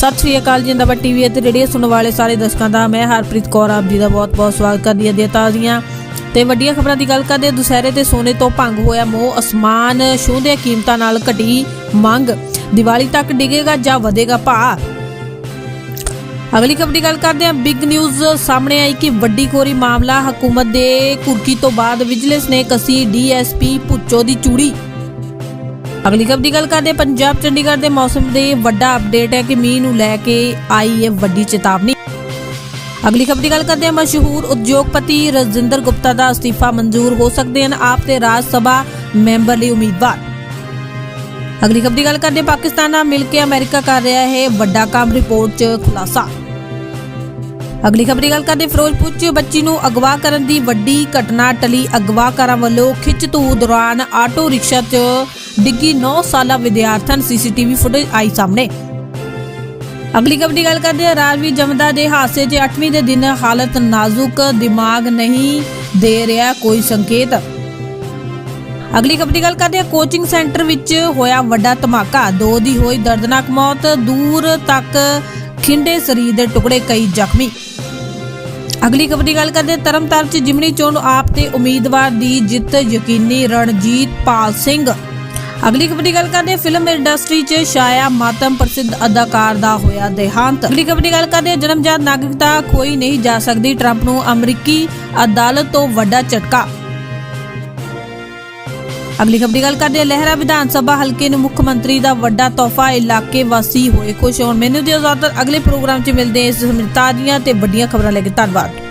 ਸਤਿ ਸ੍ਰੀ ਅਕਾਲ ਜਿੰਦਾਬਾਦ ਟੀਵੀ ਅਤੇ ਰੇਡੀਓ ਸੁਣਨ ਵਾਲੇ ਸਾਰੇ ਦਰਸ਼ਕਾਂ ਦਾ, ਮੈਂ ਹਰਪ੍ਰੀਤ ਕੌਰ, ਆਪ ਜੀ ਦਾ ਬਹੁਤ-ਬਹੁਤ ਸਵਾਗਤ ਕਰਦੀ ਹਾਂ ਦੇ ਤੇ ਵੱਡੀਆਂ ਖਬਰਾਂ ਦੀ ਗੱਲ ਕਰਦੇ ਦੁਸਹਿਰੇ ਤੇ ਸੋਨੇ ਤੋਂ ਭੰਗ ਹੋਇਆ ਮੋਹ, ਅਸਮਾਨ ਛੂੰਹਦੀਆਂ ਕੀਮਤਾਂ ਨਾਲ ਘਟੀ ਮੰਗ। ਦੀਵਾਲੀ ਤੱਕ ਡਿੱਗੇਗਾ ਜਾਂ ਵਧੇਗਾ ਭਾਅ ਅਗਲੀ ਖਬਰ ਦੀ ਗੱਲ ਕਰਦੇ ਹਾਂ। ਬਿਗ ਨਿਊਜ਼ ਸਾਹਮਣੇ ਆਈ ਕਿ ਵੱਡੀ ਖੋਰੀ ਮਾਮਲਾ ਹਕੂਮਤ ਦੇ ਕੁਰਕੀ ਤੋਂ ਬਾਅਦ ਵਿਜੀਲੈਂਸ ਨੇ ਕਸੀ ਡੀਐਸਪੀ ਪੁੱਚੋ ਦੀ ਚੂੜੀ। ਅਗਲੀ ਖਬਰ ਦੀ ਗੱਲ ਕਰਦੇ ਪੰਜਾਬ ਚੰਡੀਗੜ੍ਹ ਦੇ ਮੌਸਮ ਦੇ ਵੱਡਾ ਅਪਡੇਟ ਹੈ ਕਿ ਮੀਂਹ ਨੂੰ ਲੈ ਕੇ ਆਈ ਹੈ ਵੱਡੀ ਚੇਤਾਵਨੀ। ਅਗਲੀ ਖਬਰ ਦੀ ਗੱਲ ਕਰਦੇ ਹਾਂ। ਮਸ਼ਹੂਰ ਉਦਯੋਗਪਤੀ ਰਜਿੰਦਰ ਗੁਪਤਾ ਦਾ ਅਸਤੀਫਾ ਮਨਜ਼ੂਰ ਹੋ ਸਕਦੇ ਹਨ। ਆਪ ਤੇ ਰਾਜ ਸਭਾ ਮੈਂਬਰ ਲਈ ਉਮੀਦਵਾਰ। ਅਗਲੀ ਖਬਰ ਦੀ ਗੱਲ ਕਰਦੇ ਪਾਕਿਸਤਾਨ ਨਾਲ ਮਿਲ ਕੇ ਅਮਰੀਕਾ ਕਰ ਰਿਹਾ ਹੈ ਵੱਡਾ ਕੰਮ, ਰਿਪੋਰਟ 'ਚ ਖੁਲਾਸਾ। ਅਗਲੀ ਖਬਰ ਦੀ ਗੱਲ ਕਰਦੇ ਫਿਰੋਜ਼ਪੁਰ 'ਚ ਬੱਚੀ ਨੂੰ ਅਗਵਾ ਕਰਨ ਦੀ ਵੱਡੀ ਘਟਨਾ ਟਲੀ। ਅਗਵਾਕਾਰਾਂ ਵੱਲੋਂ ਖਿੱਚ ਧੂ ਦੌਰਾਨ ਆਟੋ ਰਿਕਸ਼ਾ 'ਚ ਡਿੱਗੀ 9 ਸਾਲਾ ਵਿਦਿਆਰਥਣ ਸੀਸੀਟੀਵੀ ਫੁਟੇਜ ਆਈ ਸਾਹਮਣੇ। ਅਗਲੀ ਖਬਰ ਦੀ ਗੱਲ ਕਰਦੇ ਹਾਂ। ਰਾਜਵੀਰ ਜਮਦਾ ਦੇ ਹਾਦਸੇ 'ਚ 8ਵੀਂ ਦੇ ਦਿਨ ਹਾਲਤ ਨਾਜ਼ੁਕ ਦਿਮਾਗ ਨਹੀਂ ਦੇ ਰਿਹਾ ਕੋਈ ਸੰਕੇਤ। ਅਗਲੀ ਖਬਰ ਦੀ ਗੱਲ ਕਰਦੇ ਹਾਂ। ਕੋਚਿੰਗ ਸੈਂਟਰ ਵਿੱਚ ਹੋਇਆ ਵੱਡਾ ਧਮਾਕਾ। ਦੋ ਦੀ ਹੋਈ ਦਰਦਨਾਕ ਮੌਤ ਦੂਰ ਤੱਕ ਖਿੰਡੇ ਸਰੀਰ ਦੇ ਟੁਕੜੇ ਕਈ ਜ਼ਖਮੀ। ਅਗਲੀ ਖਬਰ ਦੀ ਗੱਲ ਕਰਦੇ ਹਾਂ, ਤਰਨਤਾਰਨ ਚ ਜਿਮਨੀ ਚੋਣ ਆਪ ਤੇ ਉਮੀਦਵਾਰ ਦੀ ਜਿੱਤ ਯਕੀਨੀ ਰਣਜੀਤ ਪਾਲ ਸਿੰਘ। ਅਗਲੀ ਖਬਰ ਦੀ ਗੱਲ ਕਰਦੇ ਫਿਲਮ ਇੰਡਸਟਰੀ 'ਚ ਛਾਇਆ ਮਾਤਮ ਪ੍ਰਸਿੱਧ ਅਦਾਕਾਰ ਦਾ ਹੋਇਆ ਦੇਹਾਂਤ। ਅਗਲੀ ਖਬਰ ਦੀ ਗੱਲ ਕਰਦੇ ਜਨਮਜਾਤ ਨਾਗਰਿਕਤਾ ਖੋਈ ਨਹੀਂ ਜਾ ਸਕਦੀ, ਟਰੰਪ ਨੂੰ ਅਮਰੀਕੀ ਅਦਾਲਤ ਤੋਂ ਵੱਡਾ ਝਟਕਾ। ਅਗਲੀ ਖਬਰ ਦੀ ਗੱਲ ਕਰਦੇ ਲਹਿਰਾ ਵਿਧਾਨ ਸਭਾ ਹਲਕੇ ਨੂੰ ਮੁੱਖ ਮੰਤਰੀ ਦਾ ਵੱਡਾ ਤੋਹਫਾ, ਇਲਾਕੇ ਵਾਸੀ ਹੋਏ ਖੁਸ਼ ਹੋਣ। ਮੈਨੂੰ ਦੀ ਇਜਾਜ਼ਤ, ਅਗਲੇ ਪ੍ਰੋਗਰਾਮ 'ਚ ਮਿਲਦੇ ਹਾਂ ਇਸ ਸਮਿਤਾਰੀਆਂ ਤੇ ਵੱਡੀਆਂ ਖਬਰਾਂ ਲੈ ਕੇ। ਧੰਨਵਾਦ।